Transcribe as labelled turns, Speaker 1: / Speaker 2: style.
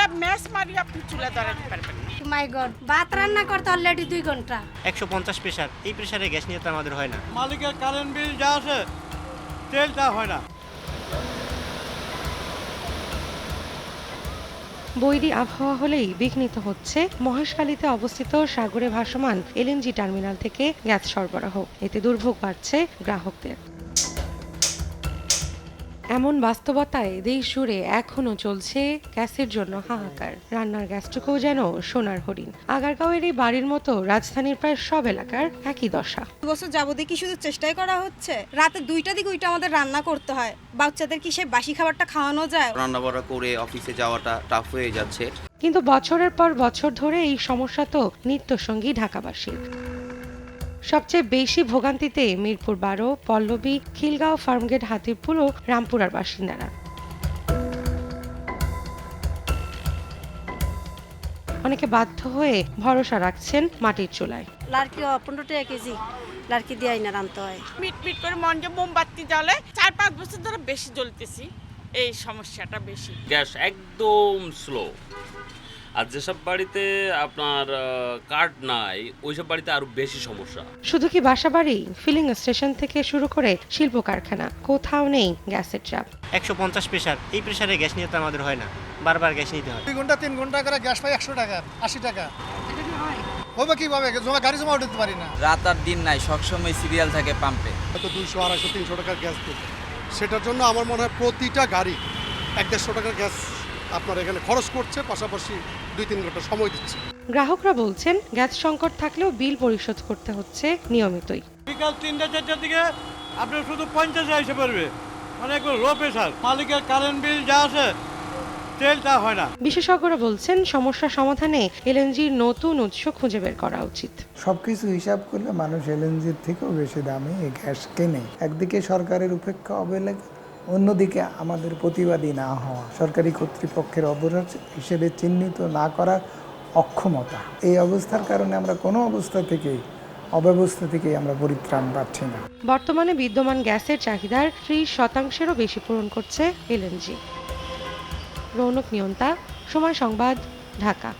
Speaker 1: চুলা ম্যাচ মারি আপনি চুলা ধরাতে পারবেন
Speaker 2: মাই গড ভাত রান্না করতে অলরেডি দুই ঘণ্টা।
Speaker 3: একশো পঞ্চাশ প্রেশার এই প্রেশারে গ্যাস নিয়ে তো আমাদের হয় না।
Speaker 4: মালিকের কারেন্ট বিল যা আছে তেলটা হয় না।
Speaker 5: বৈরী আবহাওয়া হলেই বিঘ্নিত হচ্ছে মহেশখালীতে অবস্থিত সাগরে ভাসমান এলএনজি টার্মিনাল থেকে গ্যাস সরবরাহ। এতে দুর্ভোগ বাড়ছে গ্রাহকদের। এমন বাস্তবতায় দেশ জুড়ে এখনও চলছে গ্যাসের জন্য হাহাকার। রান্নার গ্যাসটুকুও যেন সোনার হরিণ। আগারগাঁওয়ের এই বাড়ির মতো রাজধানীর প্রায় সব এলাকার একই দশা।
Speaker 6: দু বছর যাবতীয় কি শুধু চেষ্টাই করা হচ্ছে? রাতে দুইটা দিকে ওইটা আমাদের রান্না করতে হয়। বাচ্চাদের কি সে বাসি খাবারটা খাওয়ানো যায়?
Speaker 7: রান্না বান্না করে অফিসে যাওয়াটা টাফ হয়ে যাচ্ছে।
Speaker 5: কিন্তু বছরের পর বছর ধরে এই সমস্যা তো নিত্যসঙ্গী ঢাকাবাসীর। সবচেয়ে বেশি ভোগান্তিতে মিরপুর বারো পল্লবী খিলগাঁও ফার্মগেট হাতিরপুর ও রামপুরার বাসিন্দারা। অনেকে বাধ্য হয়ে ভরসা রাখছেন মাটির চুলায়।
Speaker 2: লাড়কি পনেরো টাকা কেজি। লাড়কি দিয়ে না রানতে হয়।
Speaker 1: মিট মিট করে মন যে মোমবাতি জ্বলে। চার পাঁচ বছর ধরে বেশি জ্বলতেছি। এই সমস্যাটা বেশি।
Speaker 8: গ্যাস একদম স্লো। আর যেসব বাড়িতে আপনার কার্ড নাই ওইসব বাড়িতে আরও বেশি সমস্যা।
Speaker 5: শুধু কি বাসাবাড়ি ফিলিং স্টেশন থেকে শুরু করে শিল্প কারখানা কোথাও নেই গ্যাসের চাপ।
Speaker 3: একশো পঞ্চাশ প্রেশার এই প্রেশারে গ্যাস নিয়ে তো আমাদের হয় না। বারবার গ্যাস নিতে হয়।
Speaker 4: দুই ঘণ্টা তিন ঘণ্টা করে গ্যাস পাই একশো টাকা আশি টাকা। হবে কীভাবে? জমা গাড়ি জমা উঠতে পারি না।
Speaker 7: রাত আর দিন নাই সবসময় সিরিয়াল থাকে পাম্পে
Speaker 4: হয়তো দুইশো আড়াইশো তিনশো টাকার গ্যাস দেবে সেটার জন্য আমার মনে হয় প্রতিটা গাড়ি এক দেড়শো টাকার গ্যাস আপনার এখানে খরচ করছে পাশাপাশি দুই তিন ঘণ্টা সময় দিচ্ছে।
Speaker 5: গ্রাহকরা বলছেন গ্যাস সংকট থাকলেও বিল পরিশোধ করতে হচ্ছে নিয়মিতই।
Speaker 4: বিকাল তিনটা চারটার দিকে আপনার শুধু পঞ্চাশে এসে পারবে। মানে একবার লো প্রেশার মালিকের কারেন্ট বিল যা আছে তেলটা হয় না।
Speaker 5: বিশেষজ্ঞরা বলছেন সমস্যা সমাধানে এলএনজির নতুন উৎস খুঁজে বের করা উচিত।
Speaker 9: সবকিছু হিসাব করলে মানুষ এলএনজির থেকেও বেশি দামে এই গ্যাস কেনে। একদিকে সরকারের উপেক্ষা অবহেলা অন্যদিকে আমাদের প্রতিবাদী না হওয়া, সরকারি কর্তৃপক্ষের অবরোধ হিসেবে চিহ্নিত না করার অক্ষমতা। এই অবস্থার কারণে আমরা কোনো অবস্থা থেকেই অব্যবস্থা থেকেই আমরা পরিত্রাণ পাচ্ছি না।
Speaker 5: বর্তমানে বিদ্যমান গ্যাসের চাহিদার ত্রিশ শতাংশেরও বেশি পূরণ করছে এলএনজি। রৌনক নিয়ন্তা, সময় সংবাদ, ঢাকা।